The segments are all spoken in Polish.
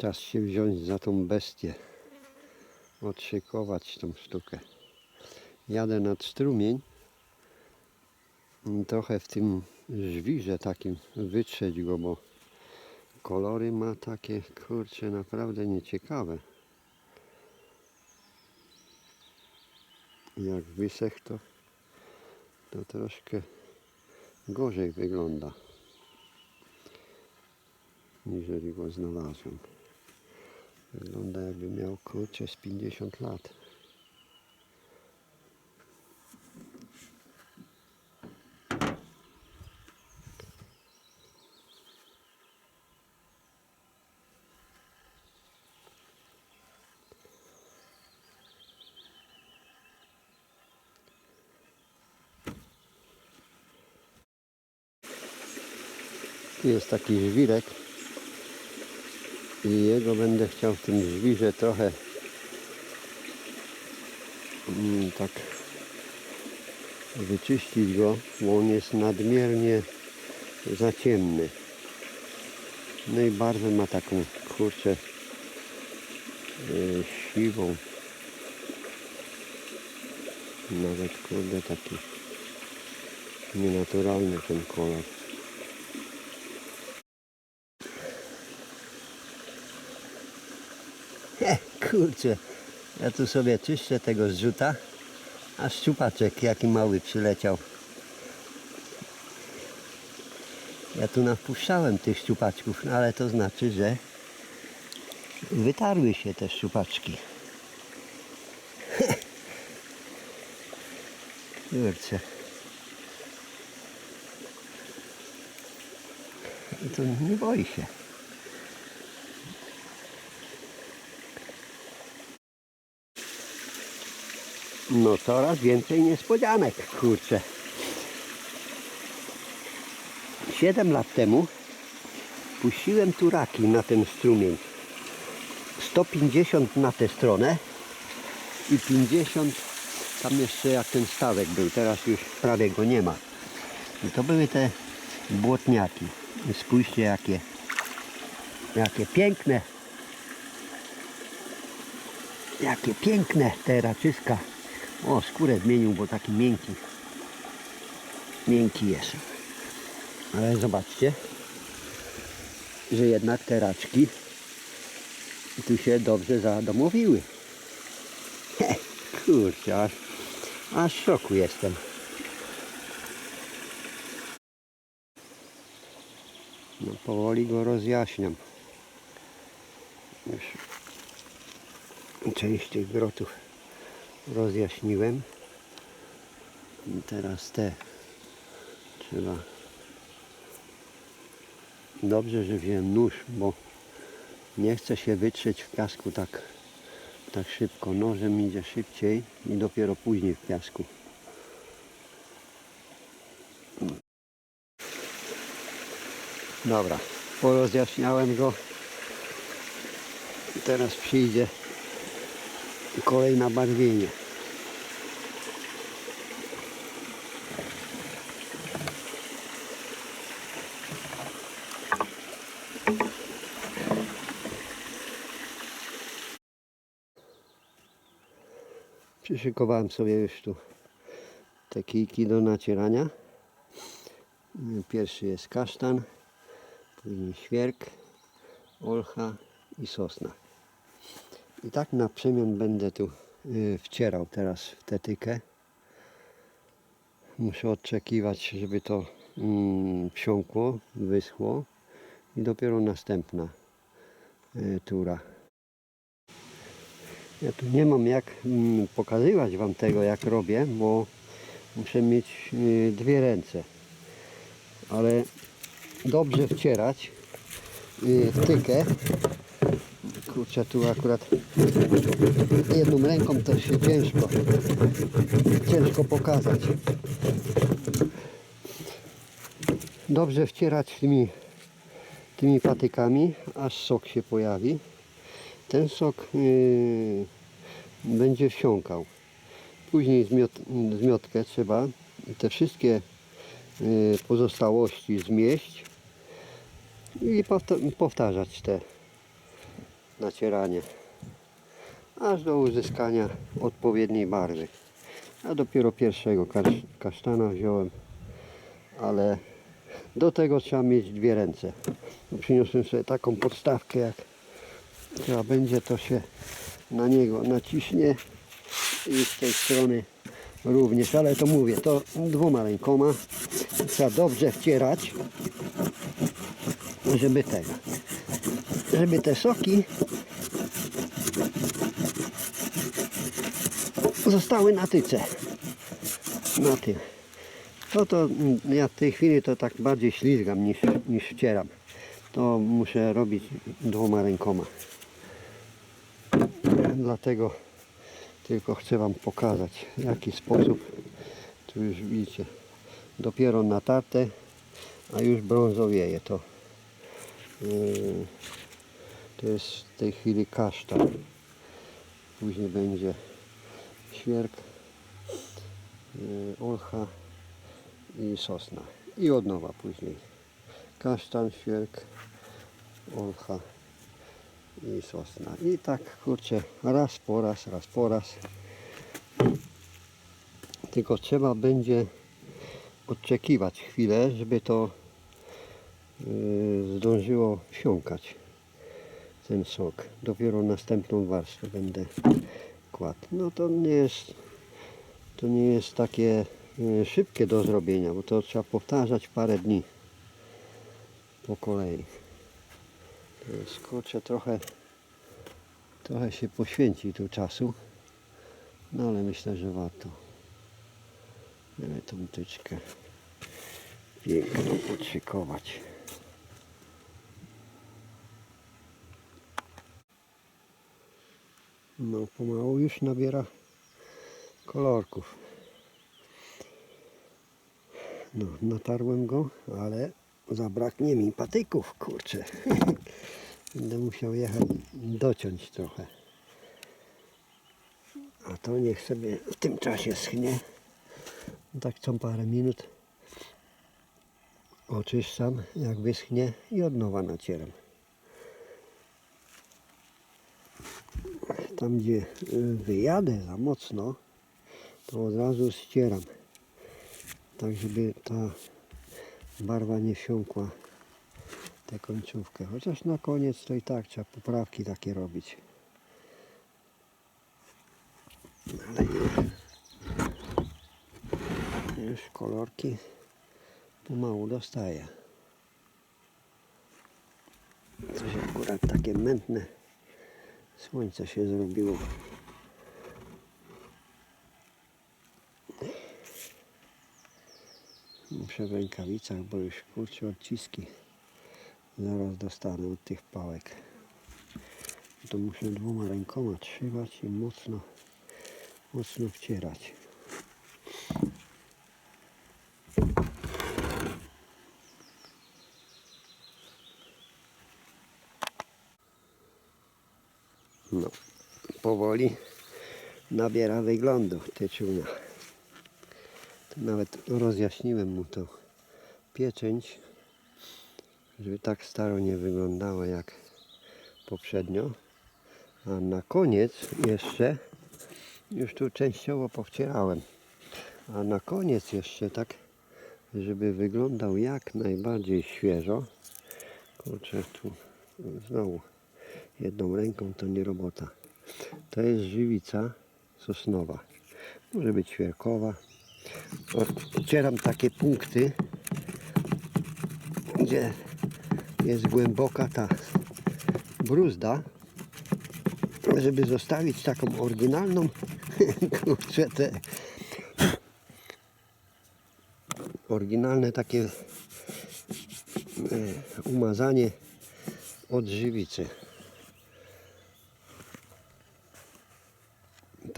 Czas się wziąć za tą bestię. Odszykować tą sztukę. Jadę nad strumień. Trochę w tym żwirze takim wytrzeć go, bo kolory ma takie, kurcze, naprawdę nieciekawe. Jak wysech to, to troszkę gorzej wygląda, niżeli go znalazłem. Wygląda jakby miał kurczę z 50 lat. Tu jest taki żwirek i jego będę chciał w tym żwirze trochę mm, tak wyczyścić go, bo on jest nadmiernie za ciemny. No i barwę ma taką kurczę yy, siwą. Nawet kurde taki nienaturalny ten kolor. He, kurczę, ja tu sobie czyszczę tego zrzuta, a szczupaczek jaki mały przyleciał. Ja tu nawpuszczałem tych szczupaczków, no ale to znaczy, że wytarły się te szczupaczki. Kurczę. I to nie boi się. No coraz więcej niespodzianek, kurczę. Siedem lat temu puściłem tu raki na ten strumień. 150 na tę stronę i 50 tam jeszcze jak ten stawek był, teraz już prawie go nie ma. I to były te błotniaki. Spójrzcie jakie, jakie piękne, jakie piękne te raczyska. O, skórę zmienił, bo taki miękki. Miękki jest. Ale zobaczcie, że jednak te raczki tu się dobrze zadomowiły. He, kurczę, aż, aż w szoku jestem. No powoli go rozjaśniam. Już część tych grotów rozjaśniłem. I teraz te trzeba. Dobrze, że wziąłem nóż, bo nie chce się wytrzeć w piasku tak, tak szybko. Nożem idzie szybciej i dopiero później w piasku. Dobra, porozjaśniałem go. Teraz przyjdzie kolej na barwienie. Przyszykowałem sobie już tu te kijki do nacierania. Pierwszy jest kasztan, później świerk, olcha i sosna. I tak na przemian będę tu y, wcierał teraz w tę tykę. Muszę odczekiwać, żeby to mm, wsiąkło, wyschło i dopiero następna y, tura. Ja tu nie mam jak mm, pokazywać Wam tego jak robię, bo muszę mieć y, dwie ręce. Ale dobrze wcierać w tykę Kurczę, tu akurat jedną ręką to się ciężko, ciężko pokazać. Dobrze wcierać tymi, tymi patykami, aż sok się pojawi. Ten sok yy, będzie wsiąkał. Później zmiot, zmiotkę trzeba te wszystkie yy, pozostałości zmieść i powta- powtarzać te nacieranie. Aż do uzyskania odpowiedniej barwy. Ja dopiero pierwszego kasz- kasztana wziąłem, ale do tego trzeba mieć dwie ręce. Przyniosłem sobie taką podstawkę, jak trzeba będzie, to się na niego naciśnie i z tej strony również, ale to mówię, to dwoma rękoma trzeba dobrze wcierać, żeby tego, żeby te soki zostały na tyce, na tym. To to ja w tej chwili to tak bardziej ślizgam niż, niż wcieram. To muszę robić dwoma rękoma. Dlatego tylko chcę Wam pokazać w jaki sposób tu już widzicie dopiero natarte a już brązowieje to yy, to jest w tej chwili kasztan później będzie świerk yy, olcha i sosna i od nowa później kasztan, świerk olcha i sosna. I tak kurczę, raz po raz, raz po raz. Tylko trzeba będzie odczekiwać chwilę, żeby to yy, zdążyło wsiąkać ten sok. Dopiero następną warstwę będę kładł. No to nie jest to nie jest takie yy, szybkie do zrobienia, bo to trzeba powtarzać parę dni po kolei. To jest kurczę trochę trochę się poświęci tu czasu no ale myślę, że warto Będę tą tyczkę piękną podszykować no pomału już nabiera kolorków no natarłem go ale zabraknie mi patyków kurczę Będę musiał jechać dociąć trochę. A to niech sobie w tym czasie schnie. Tak co parę minut oczyszczam, jak wyschnie i od nowa nacieram. Tam gdzie y, wyjadę za mocno, to od razu ścieram. Tak żeby ta barwa nie wsiąkła tę końcówkę. Chociaż na koniec to i tak trzeba poprawki takie robić. Ale już, już kolorki pomału dostaje. Coś akurat takie mętne słońce się zrobiło. Muszę w rękawicach, bo już kurczę odciski zaraz dostanę od tych pałek. To muszę dwoma rękoma trzymać i mocno, mocno wcierać. No, powoli nabiera wyglądu tyczuna. To nawet rozjaśniłem mu to pieczęć żeby tak staro nie wyglądało jak poprzednio. A na koniec jeszcze, już tu częściowo powcierałem, a na koniec jeszcze tak, żeby wyglądał jak najbardziej świeżo. Kurczę, tu znowu jedną ręką to nie robota. To jest żywica sosnowa. Może być świerkowa. Odcieram takie punkty, gdzie jest głęboka ta bruzda, żeby zostawić taką oryginalną kurczę te oryginalne takie e, umazanie od żywicy.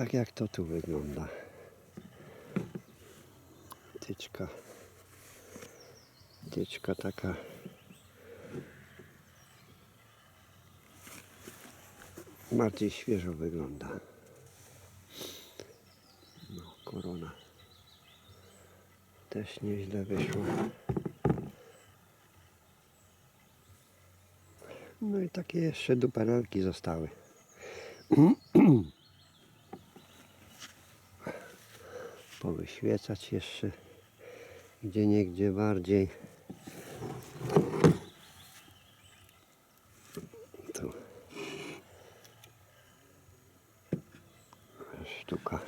Tak jak to tu wygląda. Tyczka. Tyczka taka bardziej świeżo wygląda. No, korona też nieźle wyszła. No i takie jeszcze duperelki zostały. Powyświecać jeszcze gdzie niegdzie bardziej. Tu. Sztuka.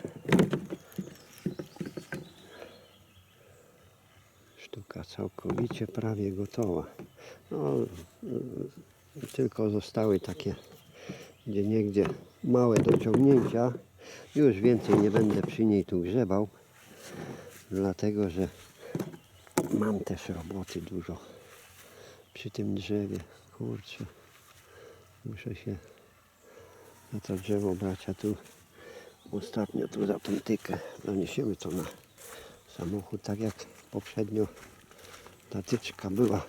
Sztuka całkowicie prawie gotowa. No, tylko zostały takie gdzie niegdzie małe dociągnięcia. Już więcej nie będę przy niej tu grzebał, dlatego że mam też roboty dużo przy tym drzewie. Kurczę, muszę się na to drzewo brać, a tu ostatnio tu za tą tykę zaniesiemy to na samochód, tak jak poprzednio ta tyczka była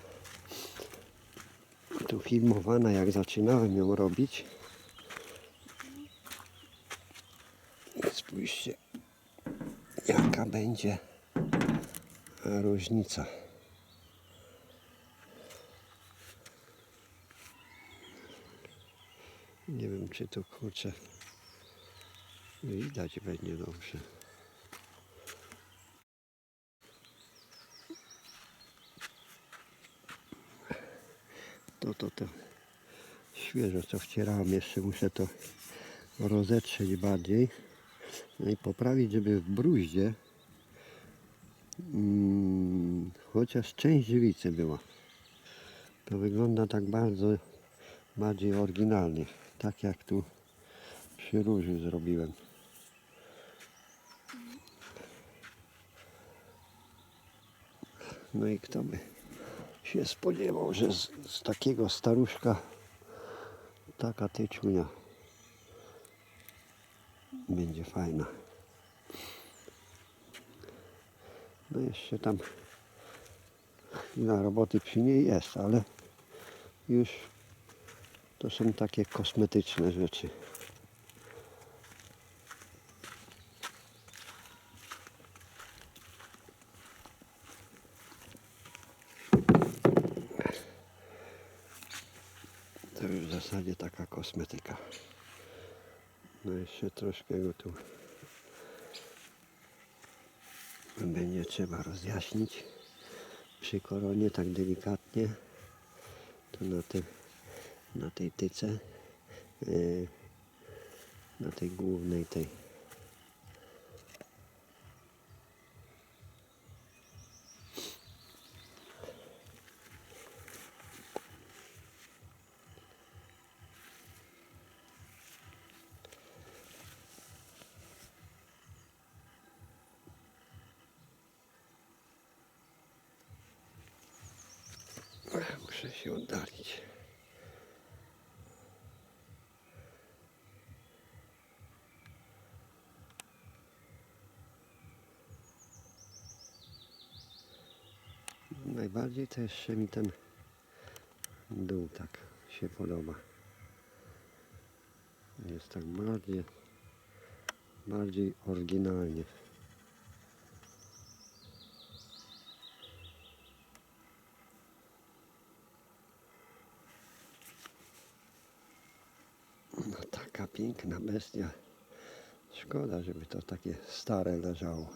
tu filmowana, jak zaczynałem ją robić. Spójrzcie, jaka będzie różnica. Nie wiem, czy to kurczę widać będzie dobrze. To, to, to świeżo, co wcierałem, jeszcze muszę to rozetrzeć bardziej. No i poprawić, żeby w bruździe mm, chociaż część żywicy była. To wygląda tak bardzo bardziej oryginalnie. Tak jak tu przy róży zrobiłem. No i kto by się spodziewał, że z, z takiego staruszka taka tyczunia będzie fajna. No jeszcze tam chwila roboty przy niej jest, ale już to są takie kosmetyczne rzeczy. To już w zasadzie taka kosmetyka. No jeszcze troszkę go tu będzie trzeba rozjaśnić. Przy koronie tak delikatnie to na, te, na tej tyce yy, na tej głównej tej Ech, muszę się oddalić. Najbardziej to jeszcze mi ten dół tak się podoba. Jest tak bardziej bardziej oryginalnie No taka piękna bestia. Szkoda, żeby to takie stare leżało.